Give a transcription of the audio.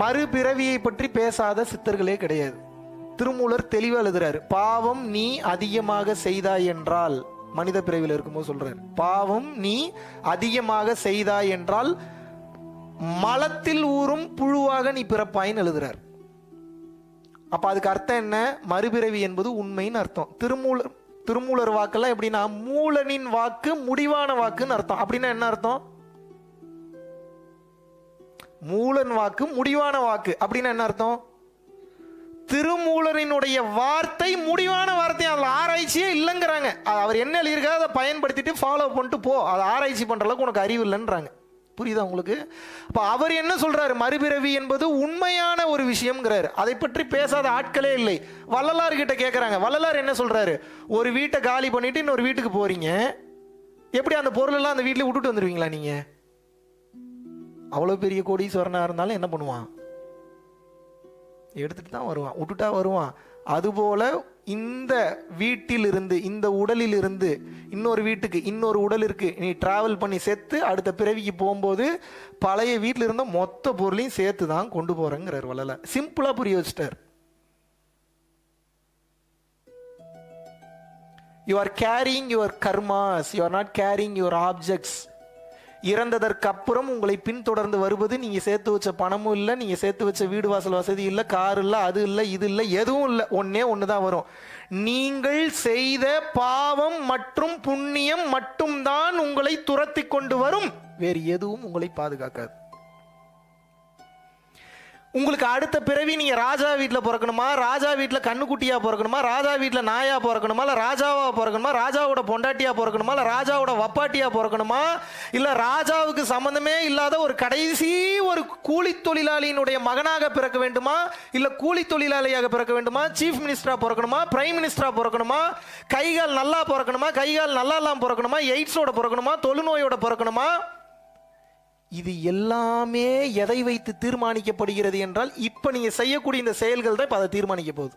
மறுபிறவியை பற்றி பேசாத சித்தர்களே கிடையாது. திருமூலர் தெளிவாக எழுதுறாரு பாவம் நீ அதிகமாக செய்தாய் என்றால் மனித பிறவியில் இருக்கும்போது சொல்றாரு பாவம் நீ அதிகமாக செய்தாய் என்றால் மலத்தில் ஊறும் புழுவாக நீ பிறப்பாயின்னு எழுதுறார். அப்ப அதுக்கு அர்த்தம் என்ன? மறுபிறவி என்பது உண்மைன்னு அர்த்தம். திருமூலர் திருமூலர் வாக்கெல்லாம் எப்படின்னா மூலனின் வாக்கு முடிவான வாக்குன்னு அர்த்தம். அப்படின்னா என்ன அர்த்தம்? மூலன் வாக்கு முடிவான வாக்கு. அப்படின்னா என்ன அர்த்தம்? திருமூலரினுடைய வார்த்தை முடிவான வார்த்தை. அதில் ஆராய்ச்சியே இல்லைங்கிறாங்க. அது அவர் என்ன எழுதியிருக்காரு அதை பயன்படுத்திட்டு ஃபாலோ பண்ணிட்டு போ. அதை ஆராய்ச்சி பண்ணுற அளவுக்கு உனக்கு அறிவு இல்லைன்றாங்க. புரியுதா உங்களுக்கு? அப்போ அவர் என்ன சொல்கிறாரு மறுபிறவி என்பது உண்மையான ஒரு விஷயம்ங்கிறாரு. அதை பற்றி பேசாத ஆட்களே இல்லை. வள்ளலார் கிட்ட கேட்குறாங்க வள்ளலார் என்ன சொல்கிறாரு ஒரு வீட்டை காலி பண்ணிட்டு இன்னொரு வீட்டுக்கு போகிறீங்க எப்படி அந்த பொருளெல்லாம் அந்த வீட்டில் விட்டுட்டு வந்துடுவீங்களா நீங்கள் அவ்வளோ பெரிய கோடீஸ்வரனாக இருந்தாலும் என்ன பண்ணுவான்? எடுத்துட்டு தான் வருவான் விட்டுட்டா வருவான். அதுபோல இந்த வீட்டிலிருந்து இந்த உடலிலிருந்து இன்னொரு வீட்டுக்கு இன்னொரு உடலிற்கு நீ டிராவல் பண்ணி செத்து அடுத்த பிறவிக்கு போகும்போது பழைய வீட்டில் இருந்த மொத்த பொருளையும் சேர்த்து தான் கொண்டு போறேங்கிறார் வள்ளல. சிம்பிளா புரிய வச்சிட்டார். You are carrying your karmas you are not carrying your objects இறந்ததற்கு அப்புறம் உங்களை பின்தொடர்ந்து வருவது நீங்கள் சேர்த்து வச்ச பணமும் இல்லை நீங்கள் சேர்த்து வச்ச வீடு வாசல் வசதி இல்லை கார் இல்லை அது இல்லை இது இல்லை எதுவும் இல்லை. ஒன்னே ஒன்று தான் வரும். நீங்கள் செய்த பாவம் மற்றும் புண்ணியம் மட்டும்தான் உங்களை துரத்தி கொண்டு வரும். வேறு எதுவும் உங்களை பாதுகாக்காது. உங்களுக்கு அடுத்த பிறவி நீங்க ராஜா வீட்டில் பிறக்கணுமா? ராஜா வீட்டில் கண்ணுக்குட்டியா பிறக்கணுமா? ராஜா வீட்டில் நாயா பிறக்கணுமா? இல்லை ராஜாவா பிறக்கணுமா? ராஜாவோட பொண்டாட்டியா பிறக்கணுமா? இல்லை ராஜாவோட வப்பாட்டியா பிறக்கணுமா? இல்லை ராஜாவுக்கு சம்மந்தமே இல்லாத ஒரு கடைசி ஒரு கூலி தொழிலாளியினுடைய மகனாக பிறக்க வேண்டுமா? இல்லை கூலி தொழிலாளியாக பிறக்க வேண்டுமா? சீஃப் மினிஸ்டரா பிறக்கணுமா? பிரைம் மினிஸ்டரா பிறக்கணுமா? கைகால் நல்லா பிறக்கணுமா? கைகால் நல்லா இல்லாமல் பிறக்கணுமா? எய்ட்ஸோட பிறக்கணுமா? தொழுநோயோட பிறக்கணுமா? இது எல்லாமே எதை வைத்து தீர்மானிக்கப்படுகிறது என்றால் இப்போ நீங்கள் செய்யக்கூடிய இந்த செயல்கள் தான் இப்போ அதை தீர்மானிக்க போகுது.